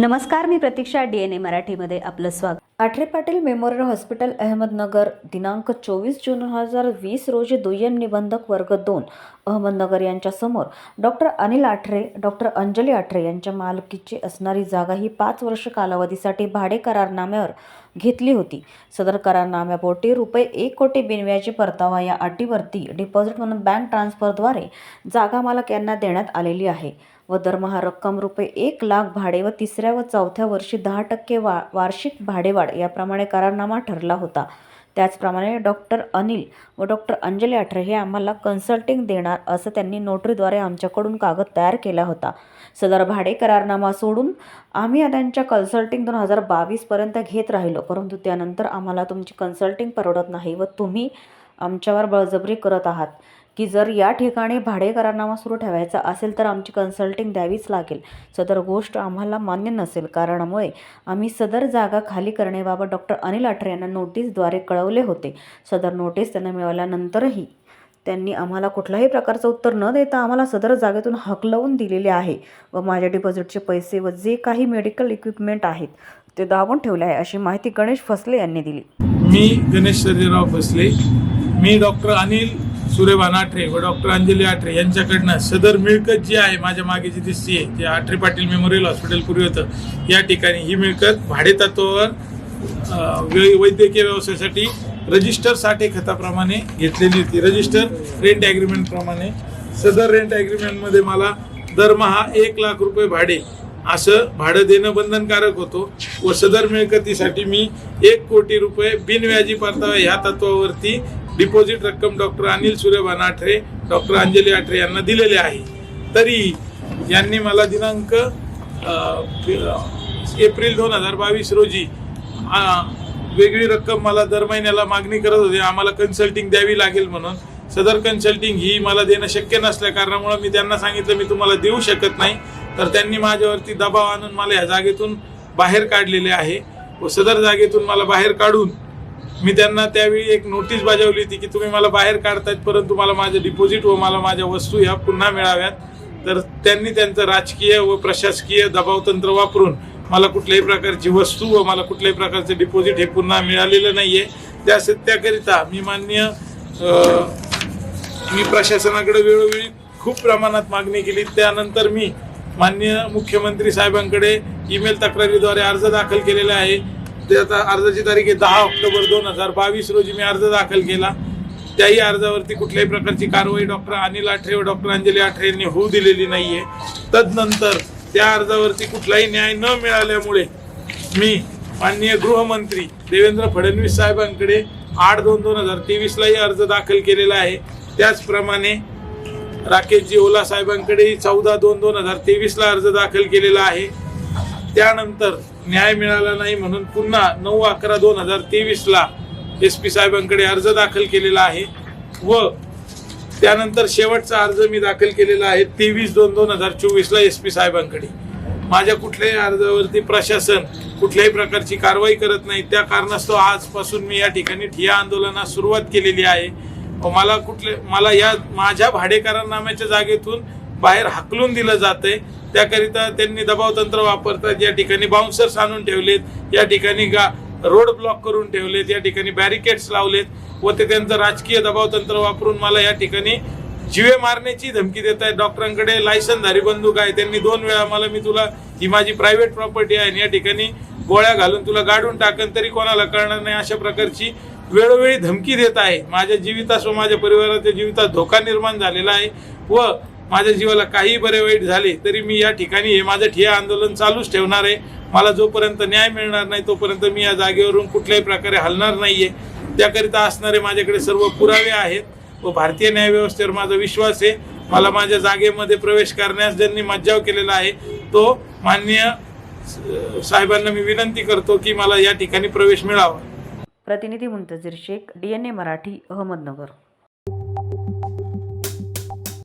नमस्कार मी प्रतीक्षा D N ए मराठीमध्ये आपलं स्वागत. आठरे पाटील मेमोरियल हॉस्पिटल अहमदनगर दिनांक चोवीस जून दोन हजार वीस रोजी दुय्यम निबंधक वर्ग दोन अहमदनगर यांच्यासमोर डॉक्टर अनिल आठरे डॉक्टर अंजली आठरे यांच्या मालकीची असणारी जागा ही पाच वर्ष कालावधीसाठी भाडे करारनाम्यावर घेतली होती. सदर करारनाम्यापोटी रुपये एक कोटी बिनव्याजी परतावा या अटीवरती डिपॉझिट म्हणून बँक ट्रान्सफरद्वारे जागा मालक यांना देण्यात आलेली आहे. व दरमहा रक्कम रुपये एक लाख भाडे व तिसऱ्या व चौथ्या वर्षी दहा टक्के वा वार्षिक भाडेवाढ याप्रमाणे करारनामा ठरला होता. त्याचप्रमाणे डॉक्टर अनिल व डॉक्टर अंजली अठरे हे आम्हाला कन्सल्टिंग देणार असं त्यांनी नोटरीद्वारे आमच्याकडून कागद तयार केला होता. सदर भाडे करारनामा सोडून आम्ही त्यांच्या कन्सल्टिंग दोन हजार बावीसपर्यंत घेत राहिलो. परंतु त्यानंतर आम्हाला तुमची कन्सल्टिंग परवडत नाही व तुम्ही आमच्यावर बळजबरी करत आहात. की जर या ठिकाणी भाडेकरारनामा सुरू ठेवायचा असेल तर आमची कन्सल्टिंग द्यावीच लागेल. सदर गोष्ट आम्हाला मान्य नसेल कारणामुळे आम्ही सदर जागा खाली करण्याबाबत डॉक्टर अनिल अठरे यांना नोटीसद्वारे कळवले होते. सदर नोटीस त्यांना मिळाल्यानंतरही त्यांनी आम्हाला कुठल्याही प्रकारचं उत्तर न देता आम्हाला सदर जागेतून हकलवून दिलेले आहे व माझ्या डिपॉझिटचे पैसे व जे काही मेडिकल इक्विपमेंट आहेत ते दाबून ठेवले आहे अशी माहिती गणेश फसले यांनी दिली. मी गणेश सर्जेराव फसले मी डॉक्टर अनिल सुरेबान आठरे व डॉक्टर अंजली आठरे यांच्याकडनं सदर मिळकत जी आहे माझ्या मागे जी दिसते आहे जे आठरे पाटील मेमोरियल हॉस्पिटल पूर्वी होतं. या ठिकाणी ही मिळकत भाडेतत्वावर वैद्यकीय व्यवसायासाठी रजिस्टर साठे खताप्रमाणे घेतलेली होती. रजिस्टर रेंट ॲग्रीमेंटप्रमाणे सदर रेंट ॲग्रीमेंटमध्ये मला दरमहा एक लाख रुपये भाडे असं भाडं देणं बंधनकारक होतो व सदर मिळकतीसाठी मी एक कोटी रुपये बिनव्याजी परतावा ह्या तत्वावरती डिपॉझिट रक्कम डॉक्टर अनिल सूर्यभान आठरे डॉक्टर अंजली आठरे यांना दिलेले आहे. तरी यांनी मला दिनांक एप्रिल दोन हजार बावीस रोजी वेगळी रक्कम मला दर महिन्याला मागणी करत होती. आम्हाला कन्सल्टिंग द्यावी लागेल म्हणून. सदर कन्सल्टिंग ही मला देणं शक्य नसल्या कारणामुळे मी त्यांना सांगितलं मी तुम्हाला देऊ शकत नाही. तर त्यांनी माझ्यावरती दबाव आणून मला या जागेतून बाहेर काढलेले आहे. व सदर जागेतून मला बाहेर काढून मी त्यांना त्यावेळी एक नोटीस बजावली होती की तुम्ही मला बाहेर काढतायत परंतु मला माझं डिपॉझिट व मला माझ्या वस्तू ह्या पुन्हा मिळाव्यात. तर त्यांनी त्यांचं राजकीय व प्रशासकीय दबावतंत्र वापरून मला कुठल्याही प्रकारची वस्तू व मला कुठल्याही प्रकारचे डिपॉझिट हे पुन्हा मिळालेलं नाही आहे त्या सत्याकरिता मी मान्य मी प्रशासनाकडे वेळोवेळी खूप प्रमाणात मागणी केली. त्यानंतर मी मान्य मुख्यमंत्री साहेबांकडे ईमेल तक्रारीद्वारे अर्ज दाखल केलेला आहे. त्याचा आता अर्जाची तारीख आहे दहा ऑक्टोबर दोन हजार बावीस रोजी मी अर्ज दाखल केला. त्याही अर्जावरती कुठल्याही प्रकारची कारवाई डॉक्टर अनिल आठरे व डॉक्टर अंजली आठरे यांनी होऊ दिलेली नाहीये. तदनंतर त्या अर्जावरती कुठलाही न्याय न मिळाल्यामुळे मी माननीय गृहमंत्री देवेंद्र फडणवीस साहेबांकडे आठ दोन दोन हजार तेवीसलाही अर्ज दाखल केलेला आहे. त्याचप्रमाणे राकेशजी ओला साहेबांकडेही चौदा दोन दोन हजार तेवीसला अर्ज दाखल केलेला आहे. त्यानंतर न्याय मिळाला नाही म्हणून पुन्हा नऊ अकरा दोन हजार तेवीसला एस पी साहेबांकडे अर्ज दाखल केलेला आहे व त्यानंतर शेवटचा अर्ज मी दाखल केलेला आहे तेवीस दोन दोन हजार चोवीसला एस पी साहेबांकडे. माझ्या कुठल्याही अर्जावरती प्रशासन कुठल्याही प्रकारची कारवाई करत नाही. त्या कारणास्तव आजपासून मी या ठिकाणी ठिया आंदोलनास सुरुवात केलेली आहे. व मला कुठले मला या माझ्या भाडेकरांनाम्याच्या जागेतून बाहेर हाकलून दिलं जातंय. त्याकरिता त्यांनी दबावतंत्र वापरतात. या ठिकाणी बाउन्सर्स आणून ठेवलेत. या ठिकाणी गा रोड ब्लॉक करून ठेवलेत. या ठिकाणी बॅरिकेड्स लावलेत. व ते त्यांचं राजकीय दबावतंत्र वापरून मला या ठिकाणी जीवे मारण्याची धमकी देत आहेत. डॉक्टरांकडे लायसनधारी बंदूक आहे. त्यांनी दोन वेळा मला मी तुला ही माझी प्रायव्हेट प्रॉपर्टी आहे. आणि या ठिकाणी गोळ्या घालून तुला गाडून टाकन तरी कोणाला कळणार नाही अशा प्रकारची वेळोवेळी धमकी देत आहे. माझ्या जीवितास व माझ्या परिवाराच्या जीवितात धोका निर्माण झालेला आहे. व माझ्या जीवाला काही बरे वाईट झाले तरी मी या ठिकाणी हे माझं ठिया आंदोलन चालूच ठेवणार आहे. मला जोपर्यंत न्याय मिळणार नाही तोपर्यंत मी या जागेवरून कुठल्याही प्रकारे हलणार नाही आहे त्याकरिता असणारे माझ्याकडे सर्व पुरावे आहेत व भारतीय न्यायव्यवस्थेवर माझा विश्वास आहे. मला माझ्या जागेमध्ये प्रवेश करण्यास ज्यांनी मज्जाव केलेला आहे तो माननीय साहेबांना मी विनंती करतो की मला या ठिकाणी प्रवेश मिळावा. प्रतिनिधी Muntazir Shaikh D N A Marathi Ahmednagar.